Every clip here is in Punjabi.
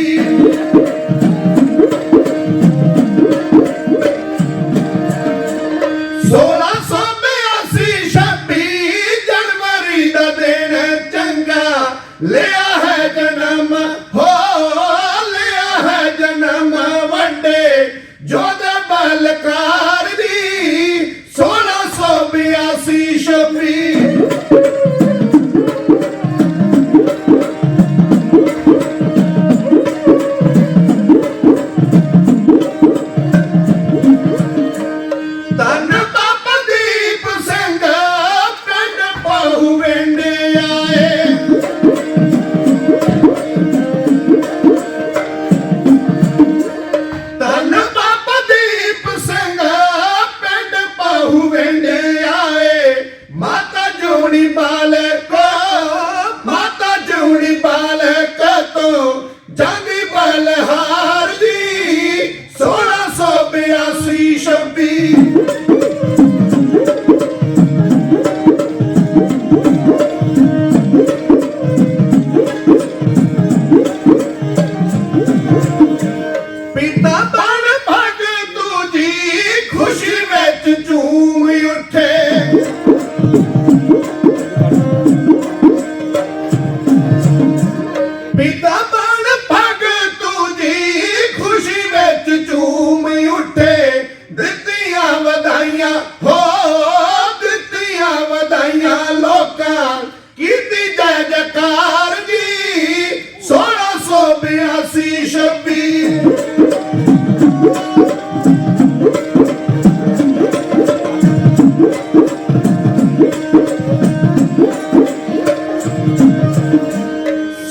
you.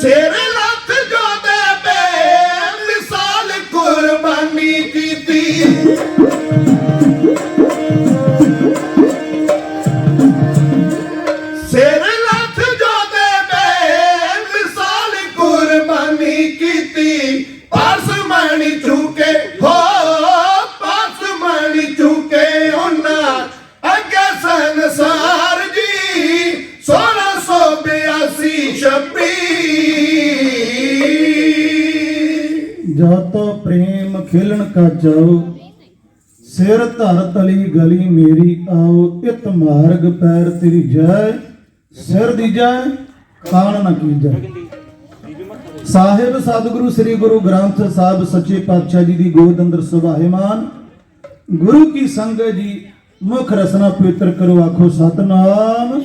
ਸਿਰ ਕਾ ਜਾਓ। ਸਿਰ ਧਰ ਤਲੀ ਗਲੀ ਮੇਰੀ ਆਓ ਇਤ ਮਾਰਗ ਪੈਰ ਤੇਰੀ ਜੈ। ਸਿਰ ਦੀ ਜੈ ਕਾਣ ਨ ਕੀਜੈ ਸਾਹਿਬ ਸਤਿਗੁਰੂ ਸ੍ਰੀ ਗੁਰੂ ਗ੍ਰੰਥ ਸਾਹਿਬ ਸੱਚੇ ਪਾਤਸ਼ਾਹ ਜੀ ਦੀ ਗੋਦ ਅੰਦਰ ਸੁਭਾਇਮਾਨ ਗੁਰੂ ਕੀ ਸੰਗਤ ਜੀ ਮੁਖ ਰਸਨਾ ਪਵਿੱਤਰ ਕਰੋ ਆਖੋ ਸਤਨਾਮ।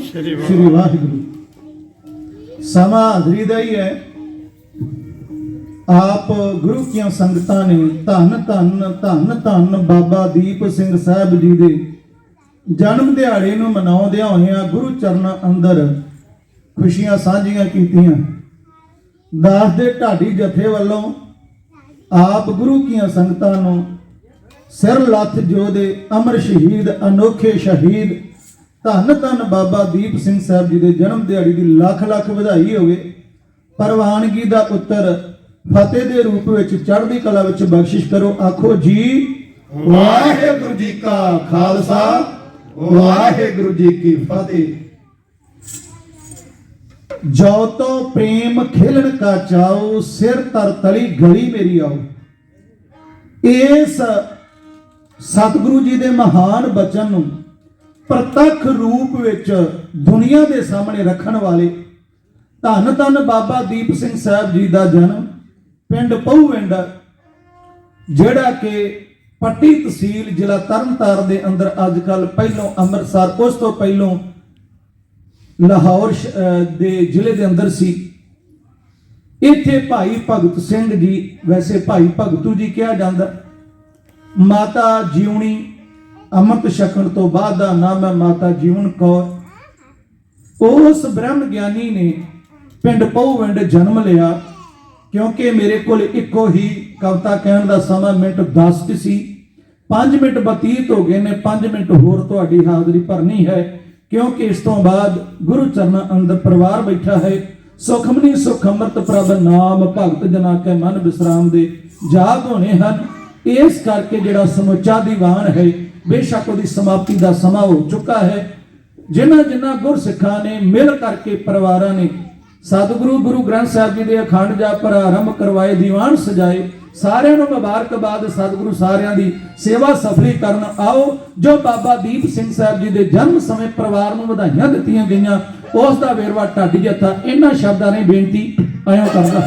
ਸ੍ਰੀ ਵਾਹਿਗੁਰੂ। ਸਮਾਂ ਹਾਜ਼ਰੀ ਦਾ ਹੀ ਹੈ। ਆਪ ਗੁਰੂ ਕੀਆਂ ਸੰਗਤਾਂ ਨੇ ਧੰਨ ਧੰਨ ਧੰਨ ਧੰਨ ਬਾਬਾ ਦੀਪ ਸਿੰਘ ਸਾਹਿਬ ਜੀ ਦੇ ਜਨਮ ਦਿਹਾੜੇ ਨੂੰ ਮਨਾਉਂਦਿਆਂ ਹੋਇਆਂ ਗੁਰੂ ਚਰਨਾਂ ਅੰਦਰ ਖੁਸ਼ੀਆਂ ਸਾਂਝੀਆਂ ਕੀਤੀਆਂ। ਦਾਸ ਦੇ ਢਾਡੀ ਜਥੇ ਵੱਲੋਂ ਆਪ ਗੁਰੂ ਕੀਆਂ ਸੰਗਤਾਂ ਨੂੰ ਸਿਰ ਲੱਥ ਜੋ ਅਮਰ ਸ਼ਹੀਦ, ਅਨੋਖੇ ਸ਼ਹੀਦ, ਧੰਨ ਧੰਨ ਬਾਬਾ ਦੀਪ ਸਿੰਘ ਸਾਹਿਬ ਜੀ ਦੇ ਜਨਮ ਦਿਹਾੜੀ ਦੀ ਲੱਖ ਲੱਖ ਵਧਾਈ ਹੋਵੇ। ਪ੍ਰਵਾਨਗੀ ਦਾ ਉੱਤਰ ਫਤਿਹ ਦੇ ਰੂਪ ਵਿੱਚ ਚੜ੍ਹਦੀ ਕਲਾ ਵਿੱਚ ਬਖਸ਼ਿਸ਼ ਕਰੋ। ਆਖੋ ਜੀ, ਵਾਹਿਗੁਰੂ ਜੀ ਕਾ ਖਾਲਸਾ, ਵਾਹਿਗੁਰੂ ਜੀ ਕੀ ਫਤਿਹ। ਜੋ ਤੋ ਪ੍ਰੇਮ ਖੇਲਣ ਕਾ ਚਾਓ ਸਿਰ ਤਰ ਤਲੀ ਗਲੀ ਮੇਰੀ ਆਓ। ਇਸ ਸਤਿਗੁਰੂ ਜੀ ਦੇ ਮਹਾਨ ਬਚਨ ਨੂੰ ਪ੍ਰਤੱਖ ਰੂਪ ਵਿੱਚ ਦੁਨੀਆ ਦੇ ਸਾਹਮਣੇ ਰੱਖਣ ਵਾਲੇ ਧੰਨ ਧੰਨ ਬਾਬਾ ਦੀਪ ਸਿੰਘ ਸਾਹਿਬ ਜੀ ਦਾ ਜਨਮ ਪਿੰਡ ਪਹੂਵਿੰਡ ਜਿਹੜਾ ਕਿ ਪੱਟੀ ਤਹਿਸੀਲ ਜ਼ਿਲ੍ਹਾ ਤਰਨਤਾਰਨ ਦੇ ਅੰਦਰ ਅੱਜ ਕੱਲ ਪਹਿਲੋਂ ਅੰਮ੍ਰਿਤਸਰ, ਉਸ ਤੋਂ ਪਹਿਲੋਂ ਲਾਹੌਰ ਦੇ ਜ਼ਿਲ੍ਹੇ ਦੇ ਅੰਦਰ ਸੀ। ਇੱਥੇ ਭਾਈ ਭਗਤ ਸਿੰਘ ਜੀ, ਵੈਸੇ ਭਾਈ ਭਗਤੂ ਜੀ ਕਿਹਾ ਜਾਂਦਾ, ਮਾਤਾ ਜੀਵਣੀ ਅੰਮ੍ਰਿਤ ਛਕਣ ਤੋਂ ਬਾਅਦ ਦਾ ਨਾਮ ਹੈ ਮਾਤਾ ਜੀਵਨ ਕੌਰ। ਉਸ ਬ੍ਰਹਮ ਗਿਆਨੀ ਨੇ ਪਿੰਡ ਪਹੂਵਿੰਡ ਜਨਮ ਲਿਆ। ਕਿਉਂਕਿ ਮੇਰੇ ਕੋਲ ਇੱਕੋ ਹੀ ਕਵਤਾ ਕਹਿਣ ਦਾ ਸਮਾਂ ਮਿੰਟ 10 ਕਿ ਸੀ। 5 ਮਿੰਟ ਬਤੀਤ ਹੋ ਗਏ ਨੇ 5 ਮਿੰਟ ਹੋਰ ਤੁਹਾਡੀ ਹਾਜ਼ਰੀ ਭਰਨੀ ਹੈ। ਕਿਉਂਕਿ ਇਸ ਤੋਂ ਬਾਅਦ ਗੁਰੂ ਚਰਨਾਂ ਅੰਦਰ ਪਰਿਵਾਰ ਬੈਠਾ ਹੈ। ਸੁਖਮਨੀ ਸੁਖ ਅੰਮ੍ਰਿਤ ਪ੍ਰਭ ਨਾਮ ਭਗਤ ਜਨਾ ਕੇ ਮਨ ਬਿਸਰਾਮ ਦੇ ਜਾਗ ਹੋਣੇ ਹਨ। ਇਸ ਕਰਕੇ ਜਿਹੜਾ ਸਮੁੱਚਾ ਦੀਵਾਨ ਹੈ, ਬੇਸ਼ੱਕ ਉਹਦੀ ਸਮਾਪਤੀ ਦਾ ਸਮਾਂ ਹੋ ਚੁੱਕਾ ਹੈ। ਜਿਨ੍ਹਾਂ ਜਿਨ੍ਹਾਂ ਗੁਰਸਿੱਖਾਂ ਨੇ ਮਿਲ ਕਰਕੇ ਪਰਿਵਾਰਾਂ ਨੇ ਸਤਿਗੁਰੂ ਗੁਰੂ ਗ੍ਰੰਥ ਸਾਹਿਬ ਜੀ ਦੇ ਅਖੰਡ ਜਾਪ ਪ੍ਰਾਰੰਭ ਕਰਵਾਏ, ਦੀਵਾਨ ਸਜਾਏ। ਸਾਰਿਆਂ ਨੂੰ ਮੁਬਾਰਕਬਾਦ, ਸਤਿਗੁਰੂ ਸਾਰਿਆਂ ਦੀ ਸੇਵਾ ਸਫਲੀ ਕਰਨ। ਆਓ, ਜੋ ਬਾਬਾ ਦੀਪ ਸਿੰਘ ਸਾਹਿਬ ਜੀ ਦੇ ਜਨਮ ਸਮੇਂ ਪਰਿਵਾਰ ਨੂੰ ਵਧਾਈਆਂ ਦਿੱਤੀਆਂ ਗਈਆਂ, ਉਸ ਦਾ ਵੇਰਵਾ ਟੱਡ ਜੱਥਾ ਇਹਨਾਂ ਸ਼ਬਦਾਂ ਨੇ ਬੇਨਤੀ, ਆਇਓ ਕਰਦਾ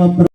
вопрос.